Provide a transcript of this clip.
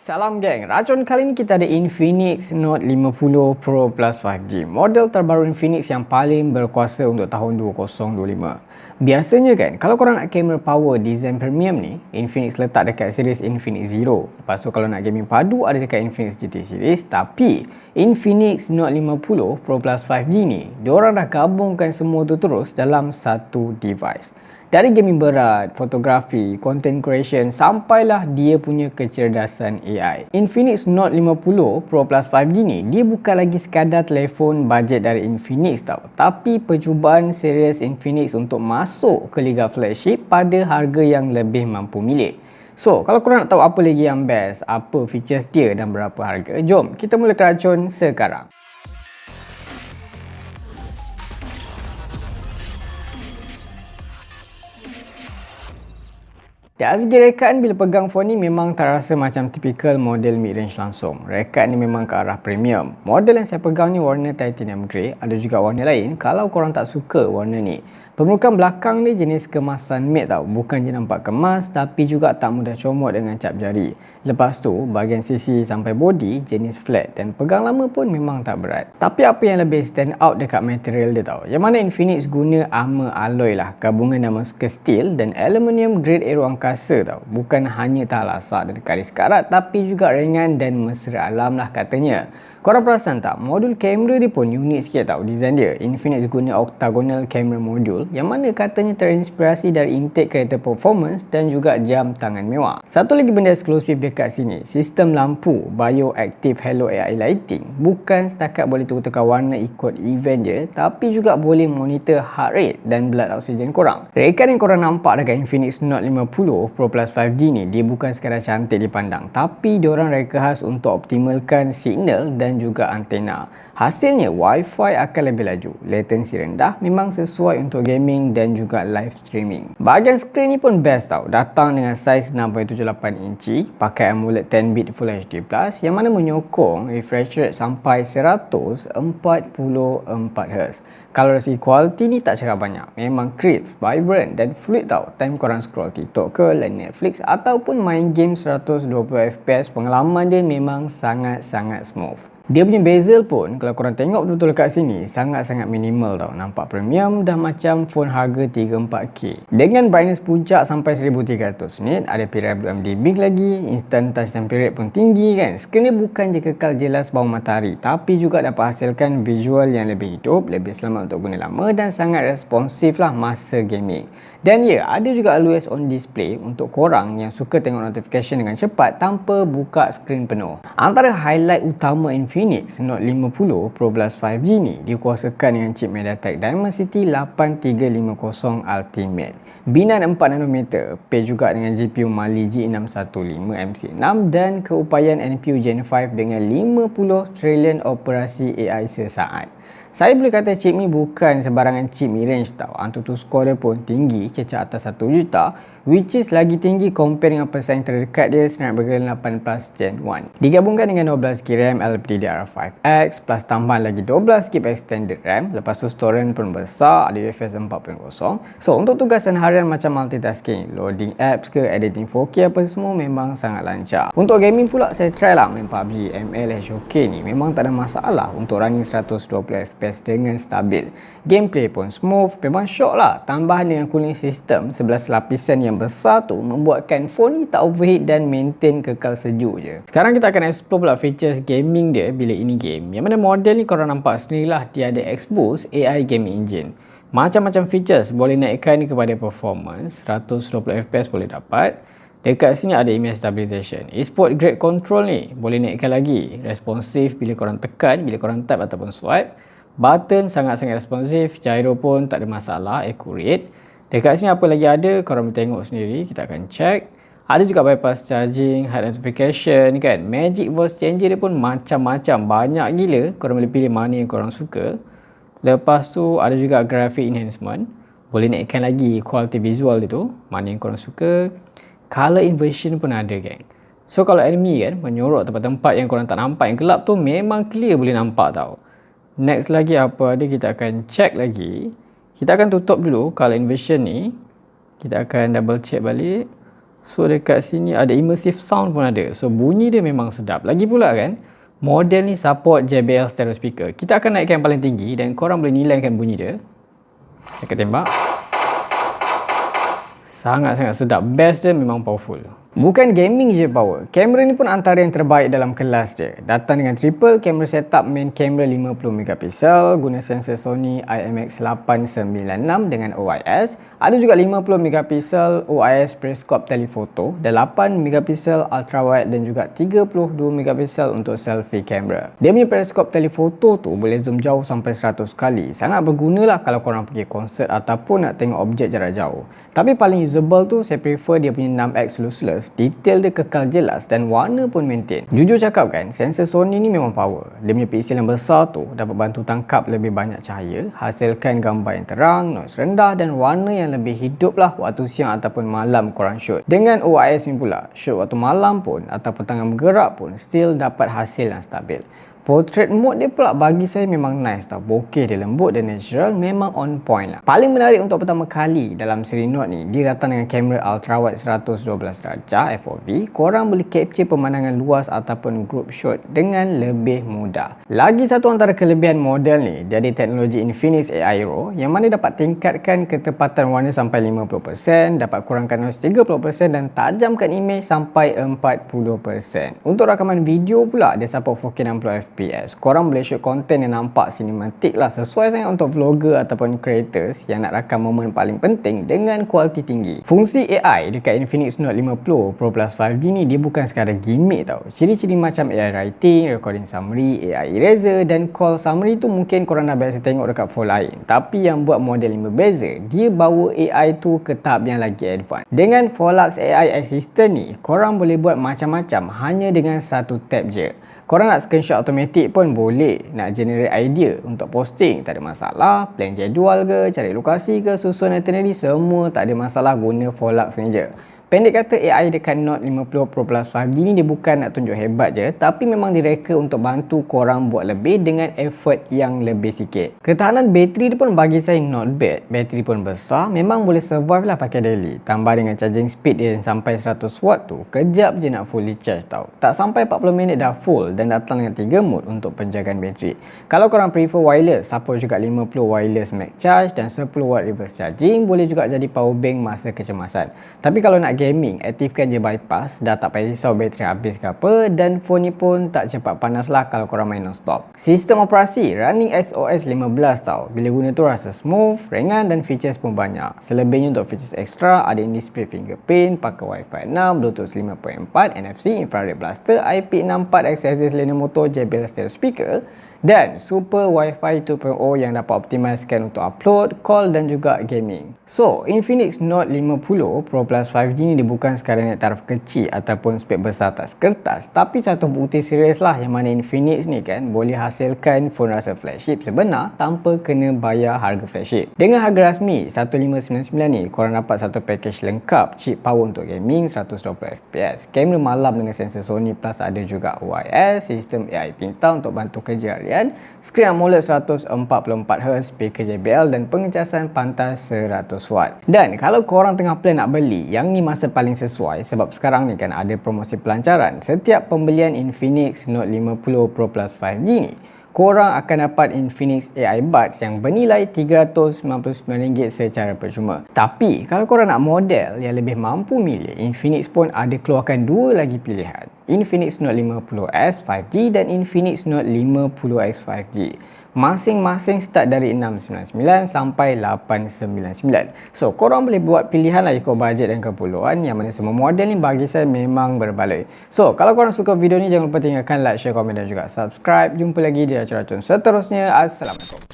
Salam geng, racun kali ini kita ada Infinix Note 50 Pro Plus 5G Model terbaru Infinix yang paling berkuasa untuk tahun 2025 Biasanya kan, kalau korang nak kamera power design premium ni Infinix letak dekat series Infinix Zero. Lepas tu kalau nak gaming padu ada dekat Infinix GT series. Tapi Infinix Note 50 Pro Plus 5G ni Diorang dah gabungkan semua tu terus dalam satu device dari gaming berat, fotografi, content creation sampailah dia punya kecerdasan AI. Infinix Note 50 Pro Plus 5G ni dia bukan lagi sekadar telefon bajet dari Infinix tau. Tapi percubaan series Infinix untuk masuk ke liga flagship pada harga yang lebih mampu milik. So, kalau korang nak tahu apa lagi yang best, apa features dia dan berapa harga, jom kita mula keracun sekarang. Dari segi rekaan bila pegang phone ni memang tak rasa macam typical model mid-range langsung. Rekaan ni memang ke arah premium. Model yang saya pegang ni warna titanium grey. Ada juga warna lain kalau korang tak suka warna ni. Permukaan belakang ni jenis kemasan matte tau. Bukan je nampak kemas tapi juga tak mudah comot dengan cap jari. Lepas tu, bahagian sisi sampai body jenis flat dan pegang lama pun memang tak berat. Tapi apa yang lebih stand out dekat material dia tau. Yang mana Infinix guna armor alloy lah. Gabungan nama ke steel dan aluminium grade aero angkasa tau. Bukan hanya tak lasak dari kali sekarat tapi juga ringan dan mesra alam lah katanya. Korang perasan tak? Modul kamera dia pun unik sikit tau design dia. Infinix guna octagonal camera module yang mana katanya terinspirasi dari intake kereta performance dan juga jam tangan mewah. Satu lagi benda eksklusif dekat sini, sistem lampu Bioactive Hello AI Lighting bukan setakat boleh tukar-tukar warna ikut event je tapi juga boleh monitor heart rate dan blood oxygen korang. Rekan yang korang nampak dekat Infinix Note 50 Pro Plus 5G ni dia bukan sekadar cantik dipandang tapi diorang reka khas untuk optimalkan signal dan dan juga antena. Hasilnya Wi-Fi akan lebih laju, latency rendah, memang sesuai untuk gaming dan juga live streaming. Bahagian skrin ni pun best tau, datang dengan saiz 6.78 inci, pakai AMOLED 10-bit Full HD+, yang mana menyokong refresh rate sampai 144Hz. Kalau dari quality ni tak cakap banyak, memang crisp, vibrant dan fluid tau. Time korang scroll TikTok ke, line Netflix ataupun main game 120fps, pengalaman dia memang sangat-sangat smooth. Dia punya bezel pun kalau korang tengok betul-betul kat sini sangat-sangat minimal tau. Nampak premium dah macam phone harga 3-4K. Dengan brightness puncak sampai 1300 nit, ada PWM big lagi, instant touch temperature rate pun tinggi kan. Skrin bukan je kekal jelas bawang matahari tapi juga dapat hasilkan visual yang lebih hidup, lebih selamat untuk guna lama dan sangat responsif lah masa gaming. Dan ya, ada juga always on display untuk korang yang suka tengok notification dengan cepat tanpa buka skrin penuh. Antara highlight utama Infinix Note 50 Pro Plus 5G ni dikuasakan dengan chip MediaTek Dimensity 8350 Ultimate. Binan 4 nanometer, pair juga dengan GPU Mali G615 MC6 dan keupayaan NPU Gen 5 dengan 50 trilion operasi AI sesaat. Saya boleh kata chip ni bukan sebarangan chip mid-range tau. Antutu score dia pun tinggi, cecah atas 1 juta which is lagi tinggi compare dengan pesaing terdekat dia Snapdragon 8 Plus Gen 1. Digabungkan dengan 12GB RAM LPDDR5X plus tambahan lagi 12GB extended RAM. Lepas tu storage pun besar, ada UFS 4.0. So untuk tugasan harian macam multitasking, loading apps ke editing 4K apa semua memang sangat lancar. Untuk gaming pula saya try lah main PUBG ML HOK ni memang tak ada masalah untuk running 120fps dengan stabil. Gameplay pun smooth, memang shock lah. Tambahan dengan cooling system 11 lapisan yang besar tu membuatkan phone ni tak overheat dan maintain kekal sejuk je. Sekarang kita akan explore pula features gaming dia bila ini game. Yang mana model ni korang nampak sendirilah dia ada Xboost AI Gaming Engine. Macam-macam features boleh naikkan kepada performance, 120fps boleh dapat. Dekat sini ada image stabilization. Esport grade control ni boleh naikkan lagi. Responsif bila korang tekan, bila korang tap ataupun swipe. Button sangat-sangat responsif, gyro pun tak ada masalah, accurate. Dekat sini apa lagi ada, korang boleh tengok sendiri. Kita akan check. Ada juga bypass charging, high notification kan. Magic voice changer dia pun macam-macam. Banyak gila. Korang boleh pilih mana yang korang suka. Lepas tu ada juga graphic enhancement. Boleh naikkan lagi quality visual dia tu. Mana yang korang suka. Color inversion pun ada geng. So kalau enemy kan menyorok tempat-tempat yang korang tak nampak yang gelap tu memang clear boleh nampak tau. Next lagi apa ada kita akan check lagi. Kita akan tutup dulu color inversion ni. Kita akan double check balik. So dekat sini ada immersive sound pun ada. So bunyi dia memang sedap. Lagi pula kan, model ni support JBL stereo speaker. Kita akan naikkan yang paling tinggi dan korang boleh nilaikan bunyi dia. Saya tembak. Sangat-sangat sedap. Bass dia memang powerful. Bukan gaming je power. Kamera ni pun antara yang terbaik dalam kelas dia. Datang dengan triple camera setup main camera 50MP guna sensor Sony IMX896 dengan OIS. Ada juga 50MP OIS periscope telephoto dan 8MP ultrawide dan juga 32MP untuk selfie camera. Dia punya periscope telephoto tu boleh zoom jauh sampai 100 kali. Sangat berguna lah kalau korang pergi konsert ataupun nak tengok objek jarak jauh. Tapi paling usable tu saya prefer dia punya 6X lossless focus, detail dia kekal jelas dan warna pun maintain. Jujur cakap kan, sensor Sony ni memang power. Dia punya pixel yang besar tu dapat bantu tangkap lebih banyak cahaya, hasilkan gambar yang terang, noise rendah dan warna yang lebih hidup lah waktu siang ataupun malam korang shoot. Dengan OIS ni pula, shoot waktu malam pun ataupun tangan bergerak pun still dapat hasil yang stabil. Portrait mode dia pula bagi saya memang nice tau. Bokeh dia lembut dan natural memang on point lah. Paling menarik untuk pertama kali dalam seri Note ni, dia datang dengan kamera ultra wide 112 darjah FOV. Korang boleh capture pemandangan luas ataupun group shot dengan lebih mudah. Lagi satu antara kelebihan model ni, dia ada teknologi Infinix RAW yang mana dapat tingkatkan ketepatan warna sampai 50%, dapat kurangkan noise 30% dan tajamkan image sampai 40%. Untuk rakaman video pula, dia support 4K 60 FPS. Korang boleh shoot konten yang nampak sinematik lah sesuai sangat untuk vlogger ataupun creators yang nak rakam momen paling penting dengan kualiti tinggi. Fungsi AI dekat Infinix Note 50 Pro Plus 5G ni dia bukan sekadar gimmick tau. Ciri-ciri macam AI writing, recording summary, AI eraser dan call summary tu mungkin korang dah biasa tengok dekat phone lain. Tapi yang buat model ni berbeza, dia bawa AI tu ke tahap yang lagi advance. Dengan Pholax AI Assistant ni, korang boleh buat macam-macam hanya dengan satu tap je. Korang nak screenshot automatic pun boleh. Nak generate idea untuk posting, tak ada masalah. Plan jadual ke, cari lokasi ke, susun itinerary, semua tak ada masalah guna Folux ni je. Pendek kata AI dekat Note 50 Pro Plus 5G ni dia bukan nak tunjuk hebat je tapi memang direka untuk bantu korang buat lebih dengan effort yang lebih sikit. Ketahanan bateri dia pun bagi saya not bad. Bateri pun besar, memang boleh survive lah pakai daily. Tambah dengan charging speed dia yang sampai 100 watt tu, kejap je nak fully charge tau. Tak sampai 40 minit dah full dan datang dengan 3 mode untuk penjagaan bateri. Kalau korang prefer wireless, support juga 50 wireless max charge dan 10 watt reverse charging, boleh juga jadi power bank masa kecemasan. Tapi kalau nak gaming, aktifkan je bypass, dah tak payah risau bateri habis ke apa dan phone ni pun tak cepat panas lah kalau korang main non-stop. Sistem operasi running XOS 15 tau. Bila guna tu rasa smooth, ringan dan features pun banyak. Selebihnya untuk features extra ada in display fingerprint, pakai Wi-Fi 6, Bluetooth 5.4, NFC, infrared blaster, IP64, XSS liner motor, JBL stereo speaker dan Super Wi-Fi 2.0 yang dapat optimiskan untuk upload, call dan juga gaming. So, Infinix Note 50 Pro Plus 5G ni dia bukan sekadar net taraf kecil ataupun spek besar atas kertas tapi satu bukti serius lah yang mana Infinix ni kan boleh hasilkan phone rasa flagship sebenar tanpa kena bayar harga flagship. Dengan harga rasmi 1599 ni korang dapat satu package lengkap chip power untuk gaming 120fps, kamera malam dengan sensor Sony plus ada juga OIS, sistem AI pintar untuk bantu kerja harian, skrin AMOLED 144Hz, speaker JBL dan pengecasan pantas 100W. Dan kalau korang tengah plan nak beli, yang ni masa paling sesuai sebab sekarang ni kan ada promosi pelancaran. Setiap pembelian Infinix Note 50 Pro Plus 5G ni, korang akan dapat Infinix AI Buds yang bernilai RM399 secara percuma. Tapi, kalau korang nak model yang lebih mampu milih, Infinix pun ada keluarkan dua lagi pilihan. Infinix Note 50S 5G dan Infinix Note 50X 5G. Masing-masing start dari 699 sampai 899. So, korang boleh buat pilihan lah ikut bajet dan keperluan yang mana semua model ni bagi saya memang berbaloi. So, kalau korang suka video ni jangan lupa tinggalkan like, share, komen dan juga subscribe. Jumpa lagi di racun-racun seterusnya. Assalamualaikum.